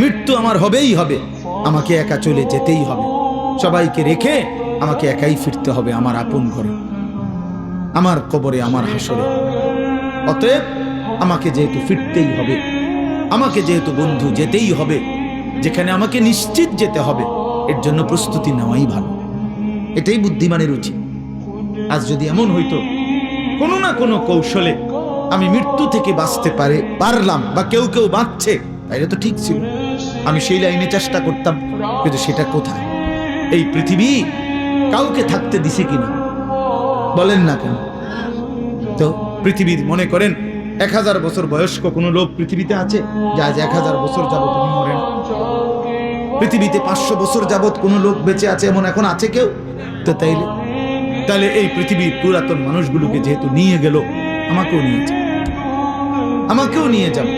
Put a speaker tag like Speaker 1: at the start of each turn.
Speaker 1: মৃত্যু আমার হবেই হবে। আমাকে একা চলে যেতেই হবে। সবাইকে রেখে আমাকে একাই ফিরতে হবে আমার আপন ঘরে, আমার কবরে, আমার হাসরে। অতএব আমাকে যেহেতু ফিরতেই হবে, আমাকে যেহেতু বন্ধু যেতেই হবে, যেখানে আমাকে নিশ্চিত যেতে হবে, এর জন্য প্রস্তুতি নেওয়াই ভালো। এটাই বুদ্ধিমানের উচিত আজ যদি এমন হইতো, কোনো না কোনো কৌশলে আমি মৃত্যু থেকে বাঁচতে পারে, পারলাম বা কেউ কেউ বাঁচছে তাইলে তো ঠিক ছিল। আমি সেই লাইনে চেষ্টা করতাম, কিন্তু সেটা কোথায়? এই পৃথিবী কাউকে থাকতে দিছে কিনা? বলেন না কেন? তো পৃথিবীর মনে করেন, এক হাজার বছর বয়স্ক কোনো লোক পৃথিবীতে আছে? যে আজ এক হাজার বছর যাবত উনি মরেন। পৃথিবীতে পাঁচশো বছর যাবত কোনো লোক বেঁচে আছে এমন এখন আছে কেউ? তো তাইলে তাহলে এই পৃথিবীর পুরাতন মানুষগুলোকে যেহেতু নিয়ে গেল, আমাকেও নিয়ে যাবে আমাকেও নিয়ে যাবে